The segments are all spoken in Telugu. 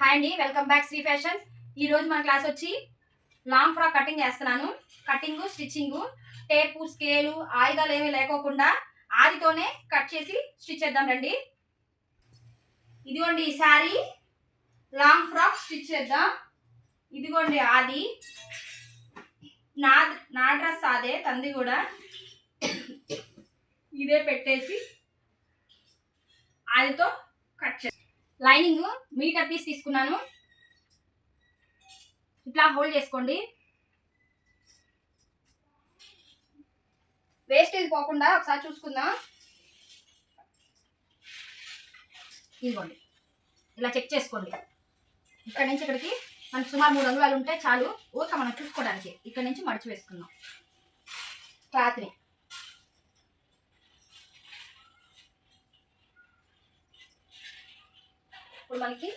హాయ్ అండి వెల్కమ్ బ్యాక్ శ్రీ ఫ్యాషన్ ఈ రోజు మన క్లాస్ వచ్చి లాంగ్ ఫ్రాక్ కటింగ్ చేస్తున్నాను. కటింగు స్టిచ్చింగు టేపు స్కేలు ఆయుధాలు ఏమీ లేకోకుండా ఆదితోనే కట్ చేసి స్టిచ్ చేద్దాం రండి. ఇదిగోండి ఈ శారీ. లాంగ్ ఫ్రాక్ స్టిచ్ చేద్దాం. ఇదిగోండి ఆది. నా నా డ్రెస్ అదే తంది కూడా. ఇదే పెట్టేసి ఆదితో కట్ చేద్దాం లైనింగ్ మీటర్ పీస్ తీసుకున్నాను. ఇట్లా హోల్డ్ చేసుకోండి. వేస్టేజ్ పోకుండా ఒకసారి చూసుకుందాం. ఇదిగోండి. ఇలా చెక్ చేసుకోండి. ఇక్కడ నుంచి ఇక్కడికి మనకు సుమారు మూడు అంగుళాలు ఉంటే చాలు. ఊరిక మనం చూసుకోవడానికి. ఇక్కడ నుంచి మడిచి వేసుకుందాం. క్లాత్ని. ఇప్పుడు మనకి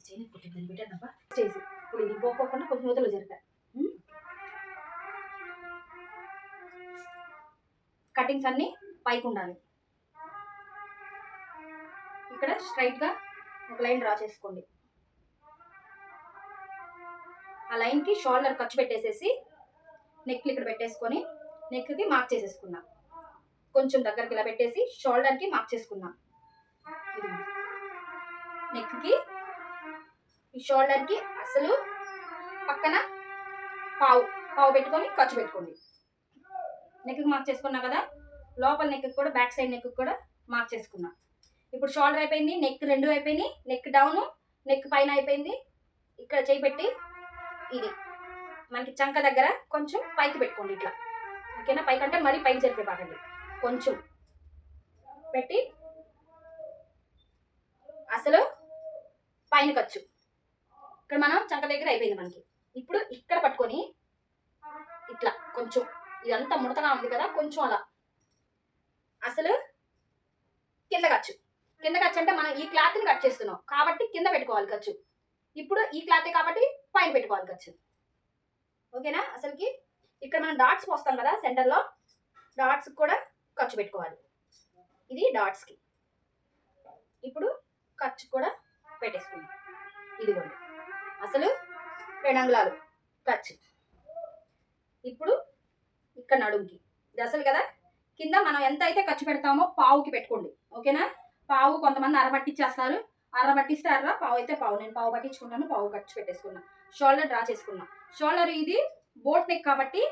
చేయని పుట్టిందని పెట్టానప్ప చేసి. ఇప్పుడు ఇది పోకోకుండా కొంచెం యువతలో జరిపా కటింగ్స్ అన్నీ పైకి ఉండాలి. ఇక్కడ స్ట్రైట్గా ఒక లైన్ డ్రా చేసుకోండి. ఆ లైన్కి షోల్డర్ ఖర్చు పెట్టేసేసి నెక్లు ఇక్కడ పెట్టేసుకొని నెక్కి మార్క్ చేసేసుకున్నాం. కొంచెం దగ్గరికి ఇలా పెట్టేసి షోల్డర్కి మార్క్ చేసుకున్నాం. నెక్కి ఈ షోల్డర్కి అసలు పక్కన పావు పావు పెట్టుకొని ఖర్చు పెట్టుకోండి. నెక్కి మార్క్ చేసుకున్నా కదా లోపల నెక్ కూడా బ్యాక్ సైడ్ నెక్ కూడా మార్క్ చేసుకున్నా. ఇప్పుడు షోల్డర్ అయిపోయింది నెక్ రెండు అయిపోయింది నెక్ డౌను నెక్ పైన అయిపోయింది. ఇక్కడ చేయి పెట్టి ఇది మనకి చంక దగ్గర కొంచెం పైకి పెట్టుకోండి ఇట్లా. ఓకేనా? పైకి అంటే మరీ పైకి జరిపే పాకండి కొంచెం పెట్టి అసలు పైన ఖర్చు ఇక్కడ మనం చంక దగ్గర అయిపోయింది మనకి. ఇప్పుడు ఇక్కడ పట్టుకొని ఇట్లా కొంచెం ఇదంతా ముడతగా ఉంది కదా కొంచెం అలా. అసలు కింద ఖర్చు కింద ఖర్చు అంటే మనం ఈ క్లాత్ని కట్ చేస్తున్నాం. కాబట్టి కింద పెట్టుకోవాలి ఖర్చు. ఇప్పుడు ఈ క్లాతే కాబట్టి పైన పెట్టుకోవాలి ఖర్చు. ఓకేనా? అసలుకి ఇక్కడ మనం డాట్స్ పోస్తాం కదా సెంటర్లో. డాట్స్ కూడా ఖర్చు పెట్టుకోవాలి. ఇది డాట్స్కి. ఇప్పుడు ఖర్చు కూడా పెట్టేసుకుందాం. ఇదిగోండి. అసలు రెండు అంగుళాలు. ఖర్చు. ఇప్పుడు ఇక్కడ నడుముకి. ఇది అసలు కదా? కింద మనం ఎంత అయితే ఖర్చు పెడతామో పావుకి పెట్టుకోండి. ఓకేనా? పావు కొంతమంది అర పట్టించేస్తారు. అర పట్టిస్తే అర్ర పావు అయితే పావు. నేను పావు పట్టించుకుంటాను పావు ఖర్చు పెట్టేసుకున్నా. షోల్డర్ డ్రా చేసుకున్నా. షోల్డర్ ఇది బోట్ నెక్ కాబట్టి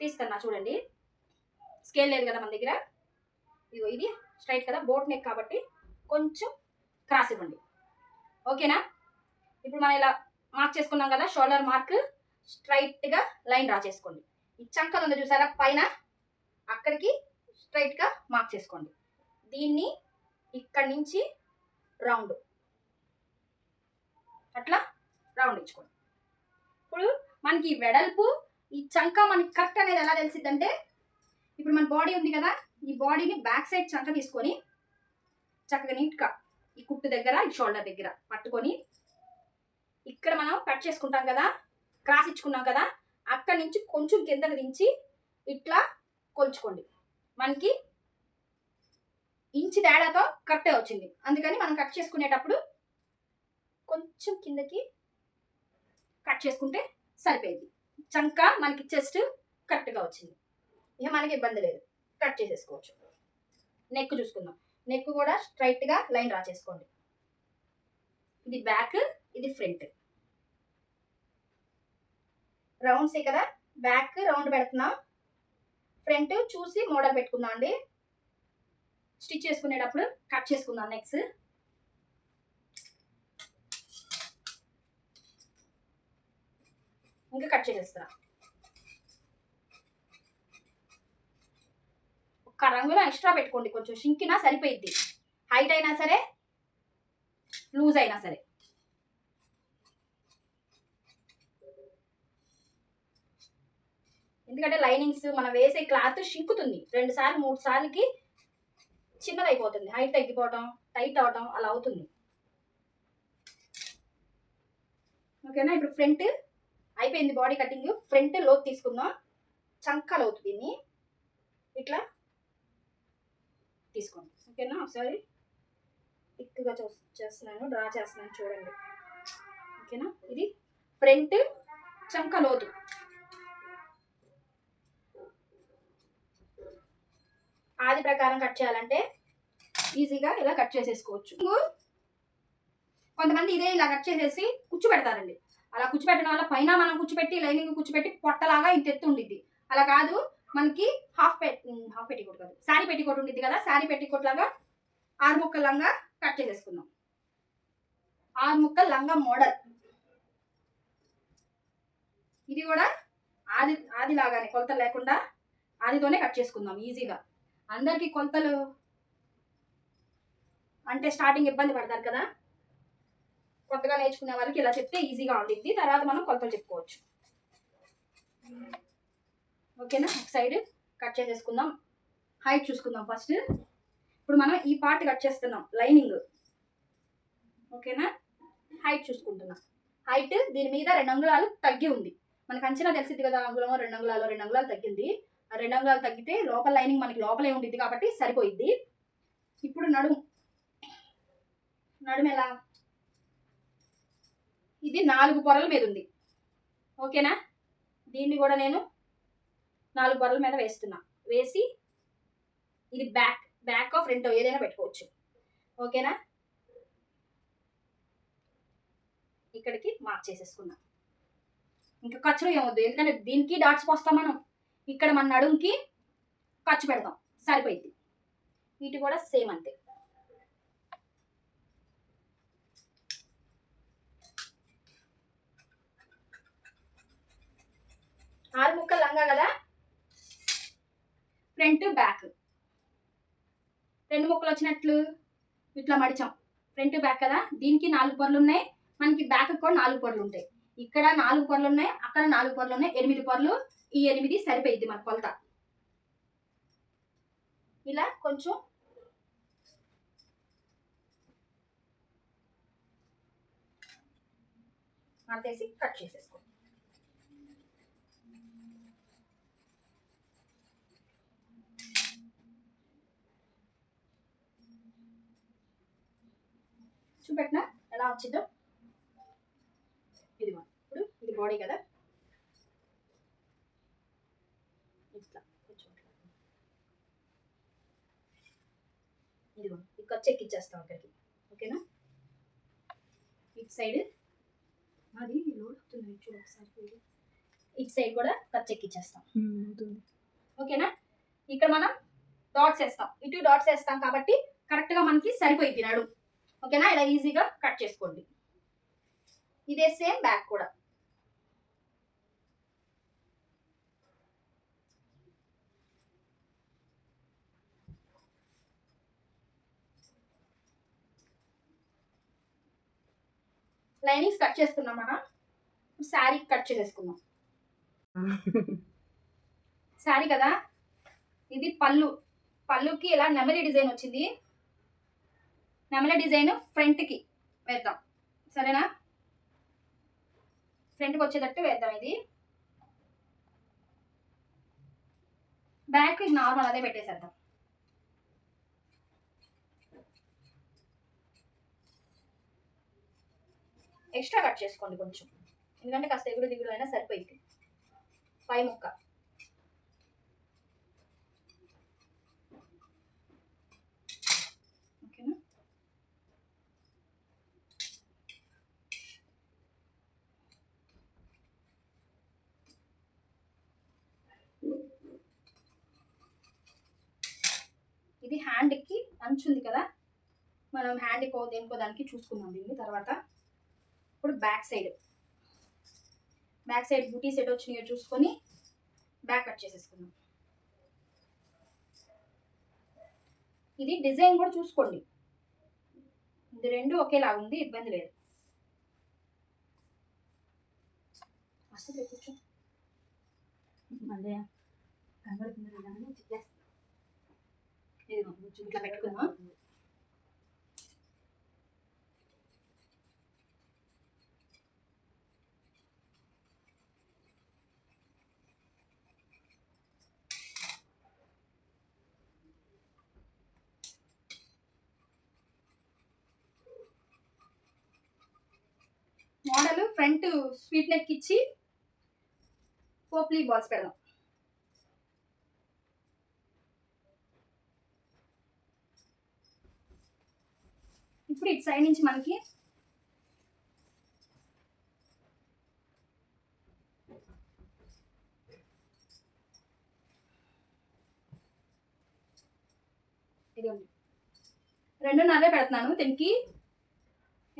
తీస్తున్నా చూడండి. స్కేల్ లేదు కదా మన దగ్గర. ఇదిగో ఇది స్ట్రైట్ కదా బోట్ నెక్ కాబట్టి కొంచెం క్రాస్ ఇవ్వండి. ఓకేనా? ఇప్పుడు మనం ఇలా మార్క్ చేసుకున్నాం కదా షోల్డర్ మార్క్ స్ట్రైట్గా లైన్ డ్రా చేసుకోండి. ఈ చంకలు ఉంది చూసారా? పైన అక్కడికి స్ట్రైట్గా మార్క్ చేసుకోండి. దీన్ని ఇక్కడి నుంచి రౌండ్ అట్లా రౌండ్ ఇచ్చుకోండి. ఇప్పుడు మనకి ఈ వెడల్పు ఈ చంక మనకి కరెక్ట్ అనేది ఎలా తెలిసిద్దంటే ఇప్పుడు మన బాడీ ఉంది కదా ఈ బాడీని బ్యాక్ సైడ్ చంక తీసుకొని చక్కగా నీట్గా ఈ కుట్టు దగ్గర ఈ షోల్డర్ దగ్గర పట్టుకొని ఇక్కడ మనం కట్ చేసుకుంటాం కదా క్రాస్ ఇచ్చుకున్నాం కదా అక్కడి నుంచి కొంచెం కిందకి దించి ఇట్లా కొలుచుకోండి. మనకి ఇంచి తేడాతో కరెక్టే వచ్చింది. అందుకని మనం కట్ చేసుకునేటప్పుడు కొంచెం కిందకి కట్ చేసుకుంటే సరిపోయింది. చంక మనకి చెస్ట్ కరెక్ట్గా వచ్చింది. ఇక మనకి ఇబ్బంది లేదు. కట్ చేసేసుకోవచ్చు. నెక్ చూసుకుందాం. నెక్ కూడా స్ట్రైట్గా లైన్ డ్రా చేసుకోండి. ఇది బ్యాక్ ఇది ఫ్రంట్. రౌండ్స్ కదా? బ్యాక్ రౌండ్ పెడుతున్నాం. ఫ్రంట్ చూసి మోడల్ పెట్టుకుందాం అండి. స్టిచ్ చేసుకునేటప్పుడు కట్ చేసుకుందాం నెక్స్ట్ ఇంకా కట్ చేసేస్తా ఒక్క రంగులో ఎక్స్ట్రా పెట్టుకోండి కొంచెం. షింకినా సరిపోయిద్ది. హైట్ అయినా సరే లూజ్ అయినా సరే. ఎందుకంటే లైనింగ్స్ మనం వేసే క్లాత్ షింకుతుంది రెండు సార్లు మూడు సార్లకి చిన్నదైపోతుంది. హైట్ తగ్గిపోవటం టైట్ అవటం అలా అవుతుంది. ఓకేనా? ఇప్పుడు ఫ్రంట్ అయిపోయింది బాడీ కటింగ్ ఫ్రంట్ లోతు తీసుకుందాం. చంక అవుతుంది దీన్ని. ఇట్లా తీసుకోండి. ఓకేనా? ఒకసారి ఎక్కువగా చూ చేస్తున్నాను డ్రా చేస్తున్నాను చూడండి. ఓకేనా? ఇది ఫ్రంట్ చంక లోతు ఆది ప్రకారం కట్ చేయాలంటే ఈజీగా ఇలా కట్ చేసేసుకోవచ్చు. కొంతమంది ఇదే ఇలా కట్ చేసేసి కుచ్చు పెడతారండి అలా కుచ్చు పెట్టడం వల్ల పైన మనం కూర్చోపెట్టి లైనింగ్ కుచ్చిపెట్టి పొట్టలాగా ఇంత ఎత్తు ఉండిద్ది. అలా కాదు మనకి హాఫ్ పెట్ హాఫ్ పెట్టికోట్ కాదు శారీ పెట్టికోట్ ఉండిద్ది కదా శారీ పెట్టికోట్ లాగా ఆరు ముక్కల లంగా కట్ చేసేసుకుందాం. ఆరు ముక్కల లంగా మోడల్. ఇది కూడా ఆది ఆది లాగానే కొలతలు లేకుండా ఆదితోనే కట్ చేసుకుందాం ఈజీగా. అందరికీ కొలతలు. అంటే స్టార్టింగ్ ఇబ్బంది పడతారు కదా? కొత్తగా నేర్చుకునే వాళ్ళకి ఇలా చెప్తే ఈజీగా ఉంటుంది తర్వాత మనం కొలతలు చెప్పుకోవచ్చు. ఓకేనా? ఒక సైడ్ కట్ చేసేసుకుందాం. హైట్ చూసుకుందాం ఫస్ట్ ఇప్పుడు మనం ఈ పార్ట్ కట్ చేస్తున్నాం. లైనింగ్ ఓకేనా? హైట్ చూసుకుంటున్నాం. హైట్ దీని మీద రెండు అంగుళాలు తగ్గి ఉంది. మనకు అంచనా తెలిసింది కదా అంగుళం రెండు అంగుళాలు రెండు అంగుళాలు తగ్గింది. రెండు అంగుళాలు తగ్గితే లోపల లైనింగ్ మనకి లోపలే ఉంటుంది కాబట్టి సరిపోయిద్ది. ఇప్పుడు నడుము. నడుము ఎలా? ఇది నాలుగు పొరల మీద ఉంది. ఓకేనా? దీన్ని కూడా నేను నాలుగు పొరల మీద వేస్తున్నా. వేసి ఇది బ్యాక్ బ్యాక్ ఆఫ్ ఫ్రంట్ ఏదైనా పెట్టుకోవచ్చు. ఓకేనా? ఇక్కడికి మార్క్ చేసేసుకున్నాం. ఇంకా ఖర్చులు ఏమొద్దు ఎందుకంటే దీనికి డాట్స్ పోస్తాం మనం. ఇక్కడ మన నడుంకి ఖర్చు పెడదాం సరిపోయింది. వీటి కూడా సేమ్ అంతే. ఆరు ముక్కలు లంగా కదా? Front back. రెండు ముక్కలు వచ్చినట్లు ఇట్లా మడిచాం. ఫ్రంట్ బ్యాక్ కదా? దీనికి నాలుగు పొరలు ఉన్నాయి. మనకి బ్యాక్ కూడా నాలుగు పొరలు ఉంటాయి. ఇక్కడ నాలుగు పొరలు ఉన్నాయి అక్కడ నాలుగు పొరలు ఉన్నాయి ఎనిమిది పొరలు ఈ ఎనిమిది సరిపోయింది మన కొలత. ఇలా కొంచెం అంతేసి కట్ చేసేసుకో. చూపెట్టినా ఎలా వచ్చిందో? ఇది బాడీ కదా? ఇట్లా కొంచెం ఇట్లా. ఇదిగో ఇక్కడ చెక్ ఇచ్చేస్తాం అక్కడికి. ఓకేనా? ఇటు సైడ్ అది లోడ్ అవుతుంది చూడు ఒకసారి ఇటు సైడ్ కూడా కట్ చెక్ ఇచ్చేస్తాం. ఓకేనా? ఇక్కడ మనం డాట్స్ వేస్తాం. ఇటు డాట్స్ వేస్తాం కాబట్టి కరెక్ట్గా మనకి సరిపోయింది నడు ఓకేనా? ఇలా ఈజీగా కట్ చేసుకోండి. ఇదే సేమ్ బ్యాక్ కూడా. లైనింగ్స్ కట్ చేసుకున్నాం మనం. శారీ కట్ చేసేసుకున్నాం శారీ కదా? ఇది పళ్ళు. పళ్ళుకి ఇలా నెమలి డిజైన్ వచ్చింది. నెమలి డిజైన్ ఫ్రంట్కి వేద్దాం. సరేనా? ఫ్రంట్కి వచ్చేటట్టు వేద్దాం ఇది. బ్యాక్ నార్మల్ అదే పెట్టేసేద్దాం. ఎక్స్ట్రా కట్ చేసుకోండి కొంచెం. ఎందుకంటే కాస్త ఎగుడు దిగుడు అయినా సరిపోయింది పై ముక్క. ఓకేనా? ఇది హ్యాండ్కి అంచు ఉంది కదా? మనం హ్యాండ్కో దేనికో దానికి చూసుకుందాం దీన్ని తర్వాత. ఇప్పుడు బ్యాక్ సైడ్. బ్యాక్ సైడ్ బూటీ సెట్ వచ్చినాయో చూసుకొని బ్యాక్ కట్ చేసేసుకుందాం. ఇది డిజైన్ కూడా చూసుకోండి. ఇది రెండు ఒకేలాగా ఉంది ఇబ్బంది లేదు. అసలు కూర్చో. మళ్ళీ కనబడుతుంది ఇట్లా పెట్టుకుందాం. ఫ్రంట్ స్వీట్ నెక్ ఇచ్చి పోప్లీ బాల్స్ పెడదాం. ఇప్పుడు ఇటు సైడ్ నుంచి మనకి ఇదిగోండి. రెండున్నరే పెడుతున్నాను దీనికి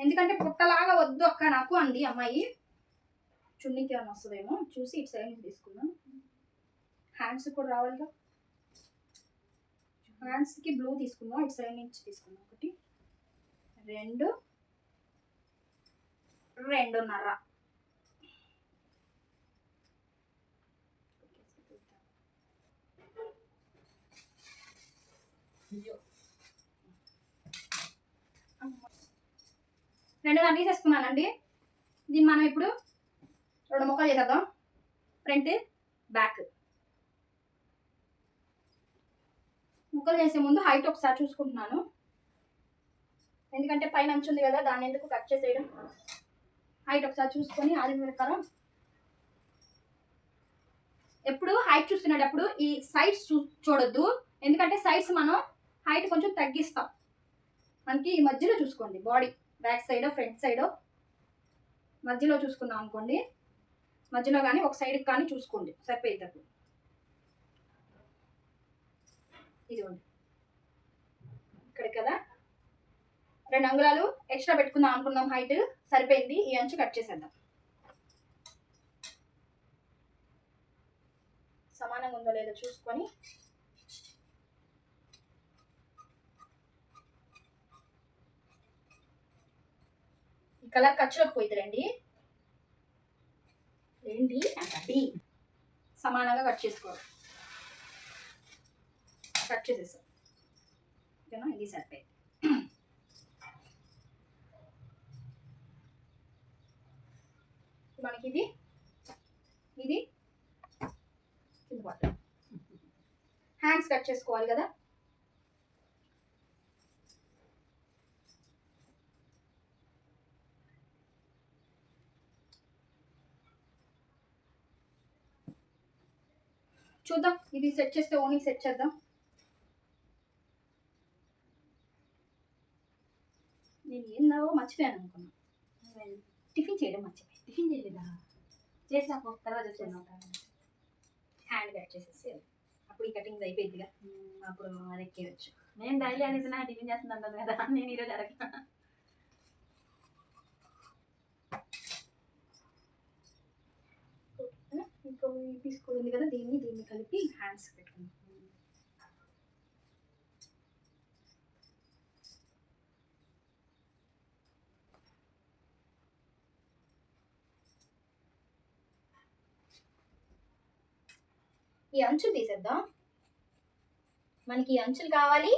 ఎందుకంటే పుట్టలాగా వద్దు అక్క నాకు అంది అమ్మాయి. చున్నీకి ఏమైనా వస్తుందేమో చూసి ఇటు సైడ్ నుంచి తీసుకుందాం. హ్యాండ్స్ కూడా రావాలిగా హ్యాండ్స్కి బ్లూ తీసుకుందాం ఇటు సైడ్ నుంచి తీసుకుందాం. ఒకటి రెండు రెండున్నర. రెండు దాన్ని తీసేసుకున్నానండి. దీన్ని మనం ఇప్పుడు రెండు ముక్కలు చేసేద్దాం. Front back. ముక్కలు చేసే ముందు హైట్ ఒకసారి చూసుకుంటున్నాను. ఎందుకంటే పైన అంచు ఉంది కదా దాన్ని ఎందుకు కట్ చేసేయడం? హైట్ ఒకసారి చూసుకొని అది ప్రకారం. ఎప్పుడు హైట్ చూస్తున్నప్పుడు ఈ సైడ్స్ చూ చూడొద్దు. ఎందుకంటే సైడ్స్ మనం హైట్ కొంచెం తగ్గిస్తాం. మనకి ఈ మధ్యలో చూసుకోండి body. Back side front side. మధ్యలో చూసుకున్నాం అనుకోండి. మధ్యలో కానీ ఒక సైడ్కి కానీ చూసుకోండి. సరిపోయేటప్పుడు ఇదిగోండి. ఇక్కడ కదా. రెండు అంగుళాలు ఎక్స్ట్రా పెట్టుకుందాం అనుకున్నాం హైట్ సరిపోయింది. ఈ అంచు కట్ చేసేద్దాం. సమానంగా ఉందో లేదో చూసుకొని కలర్ ఖర్చులకు పోయిద్దిరండి ఏంటి? అంటే సమానంగా కట్ చేసుకోవాలి. కట్ చేసేసాం. ఓకేనా? ఇది సరిపోయి మనకి ఇది? ఇది? కింద హ్యాండ్స్ కట్ చేసుకోవాలి కదా? చూద్దాం. ఇది సెట్ చేస్తే ఓనీ సెట్ చేద్దాం. నేను ఏందో మర్చిపోయాను అనుకున్నా. టిఫిన్ చేయడం మర్చిపోయాను. టిఫిన్ చేయలేదా? చేసాక తర్వాత చేసాను హ్యాండ్ కట్ చేసేసి అప్పుడు ఈ కటింగ్ అయిపోయిందిగా అప్పుడు అది ఎక్కేయచ్చు నేను డైలీ అనేసి నా టిఫిన్ చేస్తుంటాను కదా నేను ఈరోజు అడగ ఇంకో ఈ పీస్ కూడా ఉంది కదా దీన్ని దీన్ని కలిపి హ్యాండ్స్ పెట్టండి. ఈ అంచులు తీసేద్దాం. మనకి ఈ అంచులు కావాలి.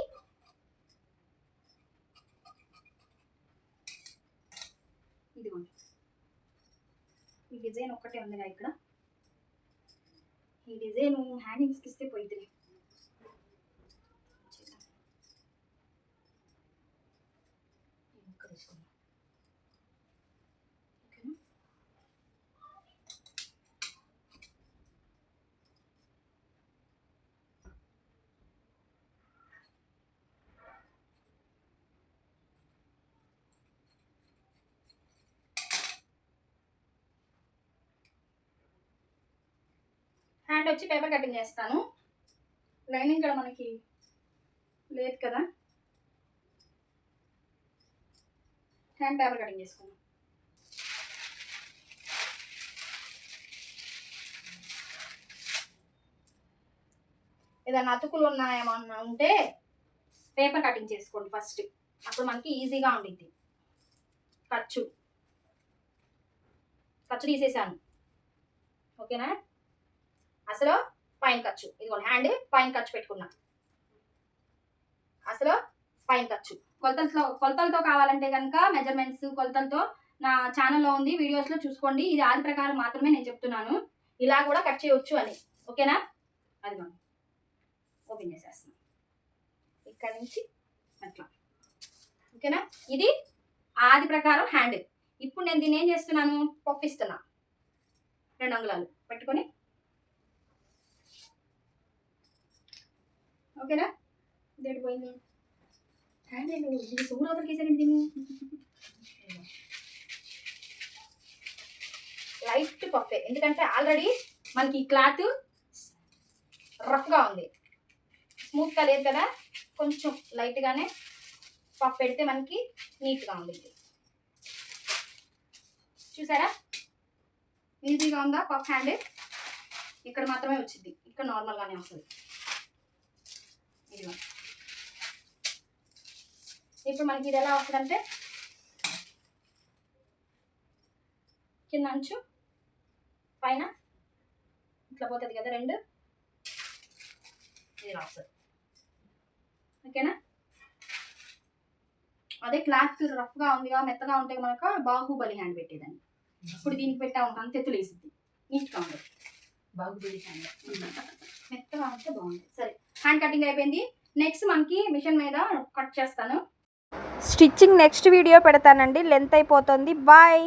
ఇదిగోండి. ఈ డిజైన్ ఒక్కటే ఉందిగా ఇక్కడ. ఈ డిజైన్ హ్యాంగింగ్స్కి ఇస్తే పోయిద్ది హ్యాండ్ వచ్చి పేపర్ కటింగ్ చేస్తాను. లైనింగ్ ఇక్కడ మనకి లేదు కదా? హ్యాండ్ పేపర్ కటింగ్ చేసుకుందాం. ఏదైనా అతుకులు ఉన్నాయేమన్నా ఉంటే పేపర్ కటింగ్ చేసుకోండి ఫస్ట్ అప్పుడు మనకి ఈజీగా ఉండిద్ది. ఖర్చు. ఖర్చు తీసేసాను. ఓకేనా? అసలు పైన ఖర్చు. ఇదిగోండి హ్యాండ్ పైన ఖర్చు పెట్టుకున్నా. అసలు పైన ఖర్చు. కొలతలతో కొలతలతో కావాలంటే కనుక మెజర్మెంట్స్ కొలతలతో నా ఛానల్లో ఉంది. వీడియోస్లో చూసుకోండి. ఇది ఆది ప్రకారం మాత్రమే నేను చెప్తున్నాను. ఇలా కూడా కట్ చేయవచ్చు అని. ఓకేనా అది మనం ఓపెన్ చేసేస్తున్నాను ఇక్కడ నుంచి అట్లా. ఓకేనా ఇది ఆది ప్రకారం హ్యాండ్ ఇప్పుడు నేను దీన్ని ఏం చేస్తున్నాను? పప్పిస్తున్నా రెండు అంగుళాలు. పెట్టుకొని ఓకేనా? ఇదేంటి పోయింది? హ్యాండ్ ఏంటి ఇది సూర్ అవతలకి దీన్ని? లైట్ పప్పే ఎందుకంటే ఆల్రెడీ మనకి ఈ క్లాత్ రఫ్గా ఉంది. స్మూత్గా లేదు కదా? కొంచెం లైట్గానే పఫ్ పెడితే మనకి నీట్గా ఉంది. చూసారా? ఈజీగా ఉందా పఫ్ హ్యాండ్? ఇక్కడ మాత్రమే వచ్చింది. ఇక్కడ నార్మల్గానే వస్తుంది. ఇదిగో. ఇప్పుడు మనకి ఇది ఎలా వస్తుందంటే కింద అంచు పైన ఇట్లా పోతుంది కదా రెండు. ఇది వస్తుంది ఓకేనా? అదే క్లాత్ రఫ్గా ఉందిగా మెత్తగా ఉంటే మనకు బాహుబలి హ్యాండ్ పెట్టేదాన్ని. ఇప్పుడు దీనికి పెట్టాము అంత ఎత్తులు వేసింది నీట్గా ఉండదు బాగుంది హ్యాండ్ మెత్తగా ఉంటే బాగుంది సరే హ్యాండ్ కటింగ్ అయిపోయింది. నెక్స్ట్ మనకి మిషన్ మీద కట్ చేస్తాను. స్టిచ్చింగ్ నెక్స్ట్ వీడియో పెడతానండి. లెంత్ అయిపోతుంది. బాయ్